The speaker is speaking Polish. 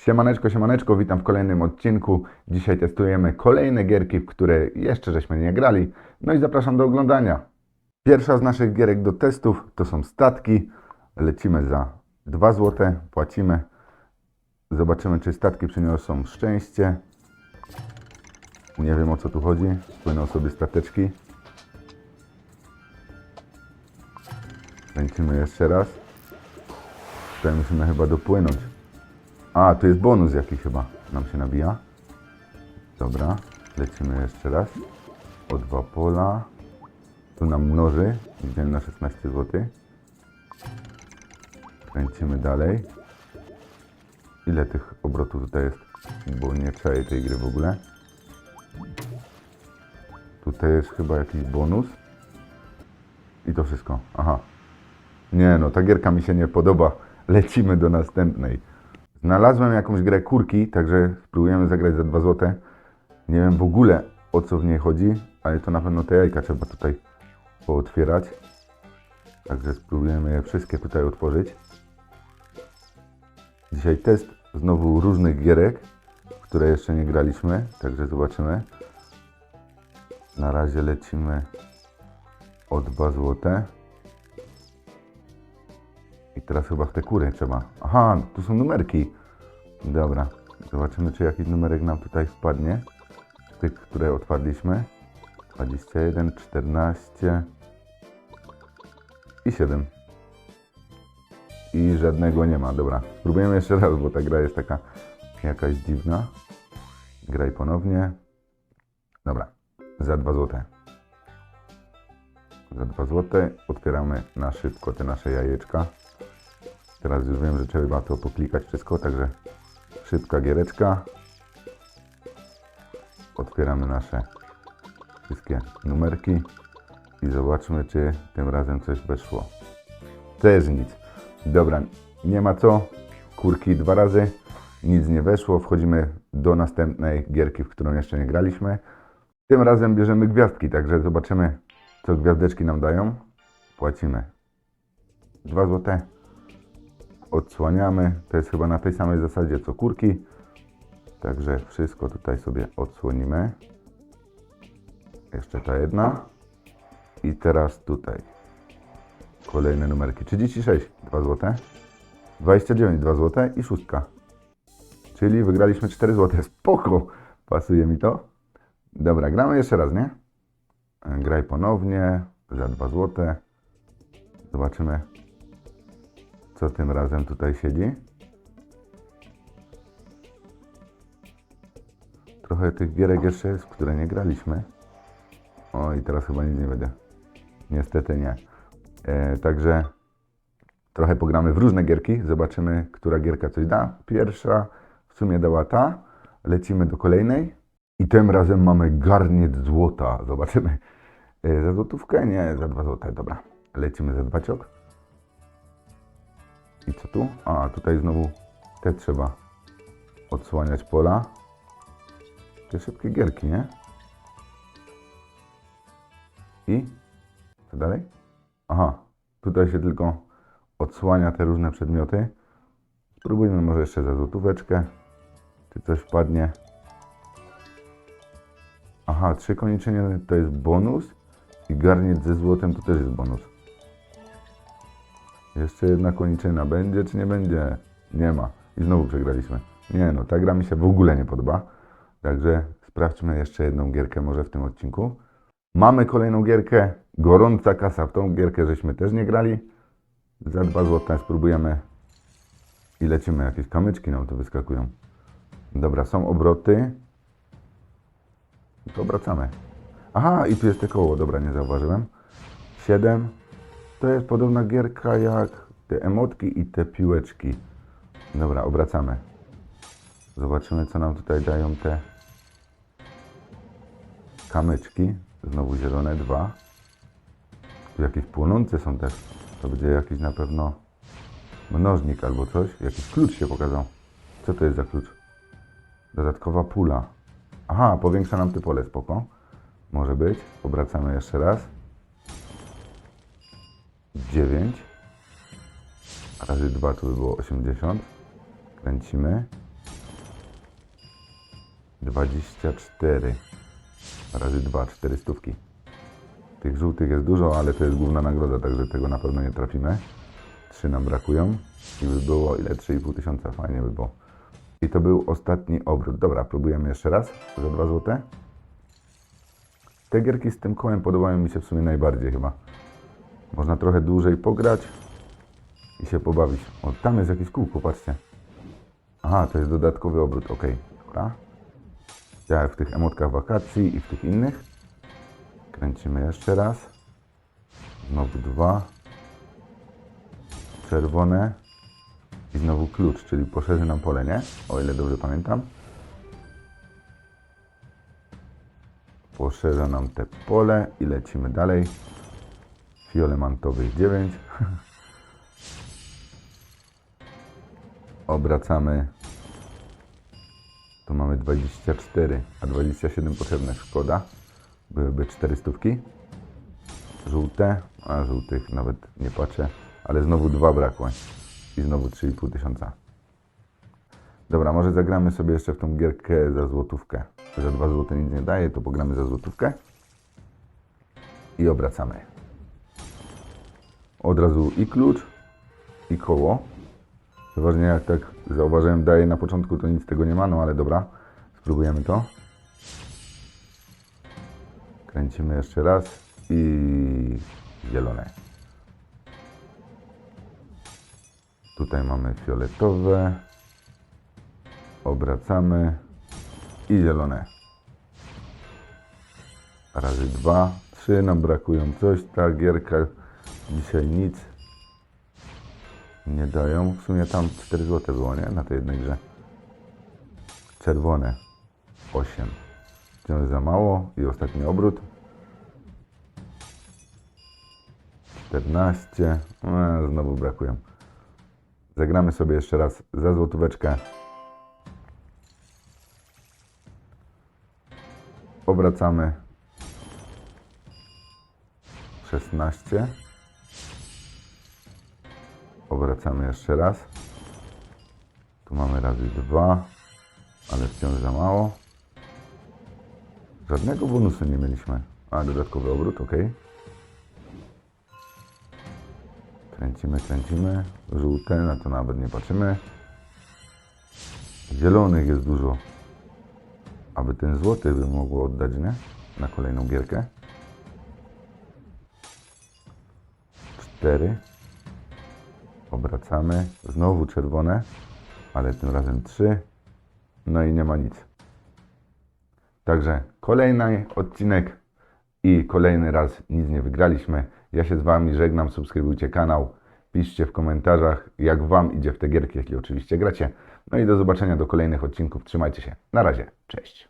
Siemaneczko, siemaneczko, witam w kolejnym odcinku. Dzisiaj testujemy kolejne gierki, w które jeszcze żeśmy nie grali. No i zapraszam do oglądania. Pierwsza z naszych gierek do testów to są statki. Lecimy za 2 zł, płacimy. Zobaczymy, czy statki przyniosą szczęście. Nie wiem o co tu chodzi. Płyną sobie stateczki. Kręcimy jeszcze raz. Tutaj musimy chyba dopłynąć. A, tu jest bonus jakiś chyba nam się nabija. Dobra, lecimy jeszcze raz. O dwa pola. Tu nam mnoży. Widziałem na 16 zł. Kręcimy dalej. Ile tych obrotów tutaj jest? Bo nie czaję tej gry w ogóle. Tutaj jest chyba jakiś bonus. I to wszystko. Aha. Nie no, ta gierka mi się nie podoba. Lecimy do następnej. Znalazłem jakąś grę kurki, także spróbujemy zagrać za 2 zł. Nie wiem w ogóle o co w niej chodzi, ale to na pewno te jajka trzeba tutaj pootwierać. Także spróbujemy je wszystkie tutaj otworzyć. Dzisiaj test znowu różnych gierek, które jeszcze nie graliśmy, także zobaczymy. Na razie lecimy o 2 złote. I teraz chyba w te kury trzeba. Aha, tu są numerki. Dobra, zobaczymy czy jakiś numerek nam tutaj wpadnie. Tych, które otwarliśmy. 21, 14 i 7. I żadnego nie ma. Dobra, spróbujemy jeszcze raz, bo ta gra jest taka jakaś dziwna. Graj ponownie. Dobra, za 2 złote. Za 2 złote otwieramy na szybko te nasze jajeczka. Teraz już wiem, że trzeba to poklikać wszystko, także szybka giereczka. Otwieramy nasze wszystkie numerki i zobaczmy, czy tym razem coś weszło. Też nic. Dobra, nie ma co. Kurki dwa razy. Nic nie weszło. Wchodzimy do następnej gierki, w którą jeszcze nie graliśmy. Tym razem bierzemy gwiazdki, także zobaczymy, co gwiazdeczki nam dają. Płacimy 2 złote odsłaniamy. To jest chyba na tej samej zasadzie co kurki. Także wszystko tutaj sobie odsłonimy. Jeszcze ta jedna. I teraz tutaj. Kolejne numerki. 36, 2 zł. 29, 2 zł i szóstka. Czyli wygraliśmy 4 zł. Spoko! Pasuje mi to. Dobra, gramy jeszcze raz, nie? Graj ponownie za 2 zł. Zobaczymy, co tym razem tutaj siedzi. Trochę tych gierek jeszcze jest, które nie graliśmy. O, i teraz chyba nic nie będzie. Niestety nie. E, także trochę pogramy w różne gierki. Zobaczymy, która gierka coś da. Pierwsza w sumie dała ta. Lecimy do kolejnej. I tym razem mamy garniec złota. Zobaczymy. E, za złotówkę? Nie, za dwa złote. Dobra. Lecimy za dwa ciok. I co tu? A, tutaj znowu te trzeba odsłaniać pola. Te szybkie gierki, nie? I? Co dalej? Aha, tutaj się tylko odsłania te różne przedmioty. Spróbujmy może jeszcze za złotóweczkę. Czy coś wpadnie? Aha, trzy koniczenie to jest bonus. I garniec ze złotem to też jest bonus. Jeszcze jedna koniczyna będzie czy nie będzie? Nie ma. I znowu przegraliśmy. Nie no, ta gra mi się w ogóle nie podoba. Także sprawdźmy jeszcze jedną gierkę może w tym odcinku. Mamy kolejną gierkę. Gorąca kasa. W tą gierkę żeśmy też nie grali. Za 2 zł spróbujemy i lecimy. Jakieś kamyczki nam tu wyskakują. Dobra, są obroty. To obracamy. Aha, i tu jest te koło. Dobra, nie zauważyłem. 7. To jest podobna gierka jak te emotki i te piłeczki. Dobra, obracamy. Zobaczymy, co nam tutaj dają te kamyczki. Znowu zielone dwa. Tu jakieś płonące są też. To będzie jakiś na pewno mnożnik albo coś. Jakiś klucz się pokazał. Co to jest za klucz? Dodatkowa pula. Aha, powiększa nam te pole, spoko. Może być. Obracamy jeszcze raz. 9 razy 2 to by było 80. Kręcimy. 24 razy 2, 4 stówki. Tych żółtych jest dużo, ale to jest główna nagroda, także tego na pewno nie trafimy. 3 nam brakują i by było ile? 3,5 tysiąca, fajnie by było. I to był ostatni obrót. Dobra, próbujemy jeszcze raz za 2 złote. Te gierki z tym kołem podobają mi się w sumie najbardziej chyba. Można trochę dłużej pograć i się pobawić. O, tam jest jakieś kółko, patrzcie. Aha, to jest dodatkowy obrót, ok. Dobra. Ja w tych emotkach wakacji i w tych innych. Kręcimy jeszcze raz. Znowu dwa. Czerwone. I znowu klucz, czyli poszerzy nam pole, nie? O ile dobrze pamiętam. Poszerza nam te pole i lecimy dalej. Fiolemantowych 9. Obracamy. Tu mamy 24, a 27 potrzebne. Szkoda. Byłyby 4 stówki. Żółte, a żółtych nawet nie patrzę, ale znowu dwa brakło. I znowu 3,5 tysiąca. Dobra, może zagramy sobie jeszcze w tą gierkę za złotówkę. Za 2 złote nic nie daje, to pogramy za złotówkę. I obracamy. Od razu i klucz, i koło. Przeważnie jak tak zauważyłem, daje na początku, to nic tego nie ma, no ale dobra. Spróbujemy to. Kręcimy jeszcze raz i zielone. Tutaj mamy fioletowe. Obracamy i zielone. Razy dwa, trzy nam brakują coś. Ta gierka dzisiaj nic nie dają. W sumie tam 4 zł było, nie? Na tej jednej grze. Czerwone 8. Wciąż za mało i ostatni obrót. 14. E, znowu brakują. Zagramy sobie jeszcze raz za złotóweczkę. Obracamy. 16. Obracamy jeszcze raz. Tu mamy razy dwa, ale wciąż za mało. Żadnego bonusu nie mieliśmy. A, dodatkowy obrót, ok. Kręcimy, kręcimy. Żółte, na to nawet nie patrzymy. Zielonych jest dużo. Aby ten złoty by mogło oddać, nie? Na kolejną gierkę. Cztery. Obracamy. Znowu czerwone, ale tym razem trzy. No i nie ma nic. Także kolejny odcinek i kolejny raz nic nie wygraliśmy. Ja się z Wami żegnam, subskrybujcie kanał, piszcie w komentarzach jak Wam idzie w te gierki, jeśli oczywiście gracie. No i do zobaczenia do kolejnych odcinków. Trzymajcie się. Na razie. Cześć.